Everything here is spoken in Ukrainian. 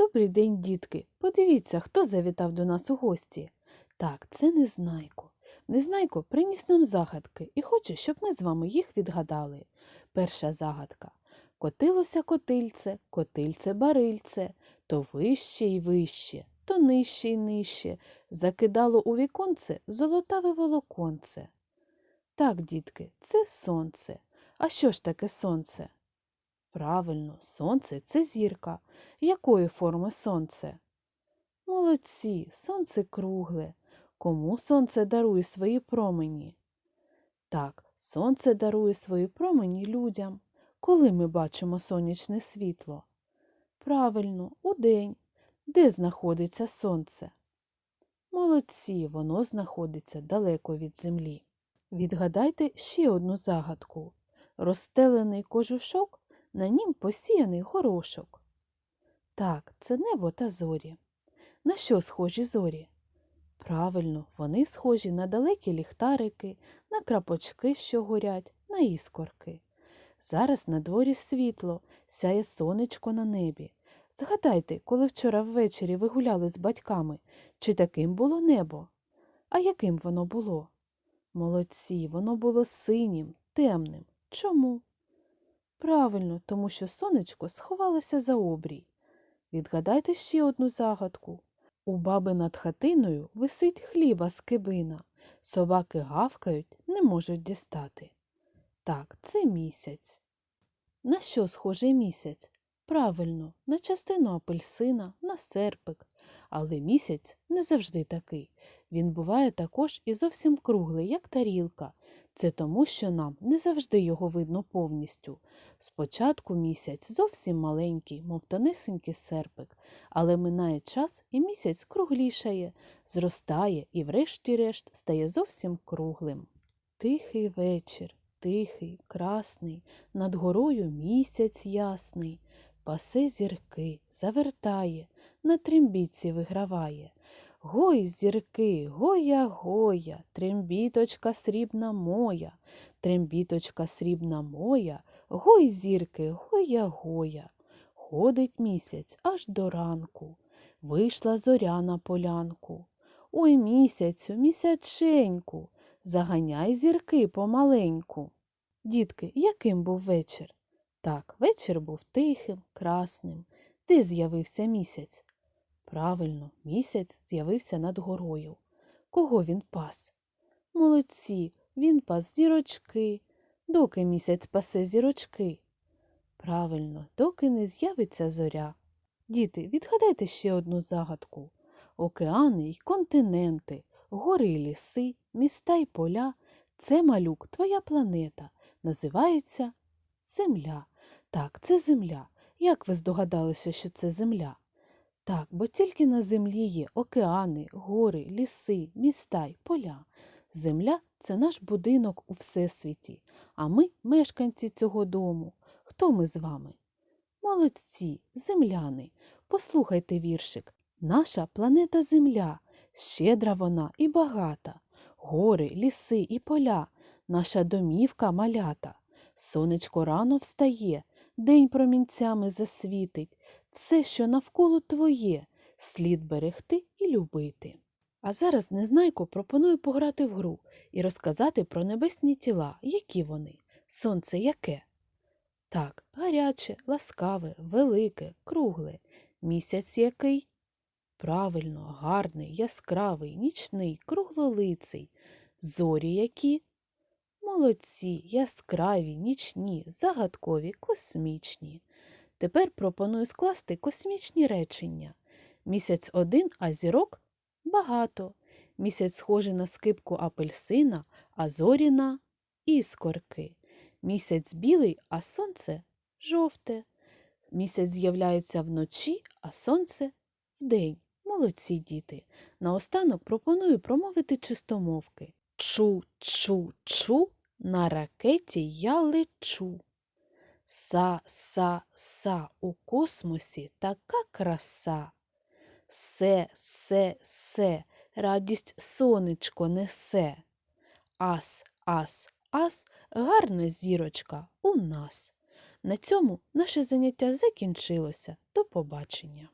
Добрий день, дітки. Подивіться, хто завітав до нас у гості. Так, це Незнайко. Незнайко приніс нам загадки і хоче, щоб ми з вами їх відгадали. Перша загадка. Котилося котильце, котильце барильце, то вище й вище, то нижче й нижче, закидало у віконце золотаве волоконце. Так, дітки, це сонце. А що ж таке сонце? Правильно, сонце це зірка. Якої форми сонце? Молодці, сонце кругле. Кому сонце дарує свої промені? Так, сонце дарує свої промені людям. Коли ми бачимо сонячне світло? Правильно, удень. Де знаходиться сонце? Молодці, воно знаходиться далеко від землі. Відгадайте ще одну загадку. Розстелений кожушок, на нім посіяний горошок. Так, це небо та зорі. На що схожі зорі? Правильно, вони схожі на далекі ліхтарики, на крапочки, що горять, на іскорки. Зараз на дворі світло, сяє сонечко на небі. Згадайте, коли вчора ввечері ви гуляли з батьками, чи таким було небо? А яким воно було? Молодці, воно було синім, темним. Чому? Правильно, тому що сонечко сховалося за обрій. Відгадайте ще одну загадку. У баби над хатиною висить хліба з кибина. Собаки гавкають, не можуть дістати. Так, це місяць. На що схожий місяць? Правильно, на частину апельсина, на серпик. Але місяць не завжди такий. Він буває також і зовсім круглий, як тарілка. Це тому, що нам не завжди його видно повністю. Спочатку місяць зовсім маленький, мов тонесенький серпик, але минає час і місяць круглішає, зростає і, врешті-решт, стає зовсім круглим. Тихий вечір, тихий, красний, над горою місяць ясний, пасе зірки, завертає, на трембіці виграває. Гой, зірки, гоя, гоя, трембіточка срібна моя, трембіточка срібна моя, гой, зірки, гоя, гоя. Ходить місяць аж до ранку. Вийшла зоря на полянку. Ой, місяцю, місяченьку, заганяй зірки помаленьку. Дітки, яким був вечір? Так, вечір був тихим, красним. Де з'явився місяць? Правильно, місяць з'явився над горою. Кого він пас? Молодці, він пас зірочки. Доки місяць пасе зірочки? Правильно, доки не з'явиться зоря. Діти, відгадайте ще одну загадку. Океани й континенти, гори й ліси, міста й поля це малюк, твоя планета. Називається Земля. Так, це Земля. Як ви здогадалися, що це Земля? Так, бо тільки на землі є океани, гори, ліси, міста й поля. Земля це наш будинок у всесвіті, а ми мешканці цього дому. Хто ми з вами? Молодці, земляни. Послухайте віршик. Наша планета Земля, щедра вона і багата. Гори, ліси і поля, наша домівка малята. Сонечко рано встає, день промінцями засвітить. Все, що навколо твоє, слід берегти і любити. А зараз Незнайко пропоную пограти в гру і розказати про небесні тіла, які вони. Сонце яке? Так, гаряче, ласкаве, велике, кругле. Місяць який? Правильно, гарний, яскравий, нічний, круглолиций. Зорі які? Молодці, яскраві, нічні, загадкові, космічні. Тепер пропоную скласти космічні речення. Місяць один, а зірок багато. Місяць схожий на скипку апельсина, а зорі на іскорки. Місяць білий, а сонце жовте. Місяць з'являється вночі, а сонце вдень. Молодці діти. Наостанок пропоную промовити чистомовки. Чу, чу, чу, на ракеті я лечу. Са, са, са, у космосі така краса. Се, се, се, радість сонечко несе. Ас, ас, ас, гарна зірочка у нас. На цьому наше заняття закінчилося. До побачення.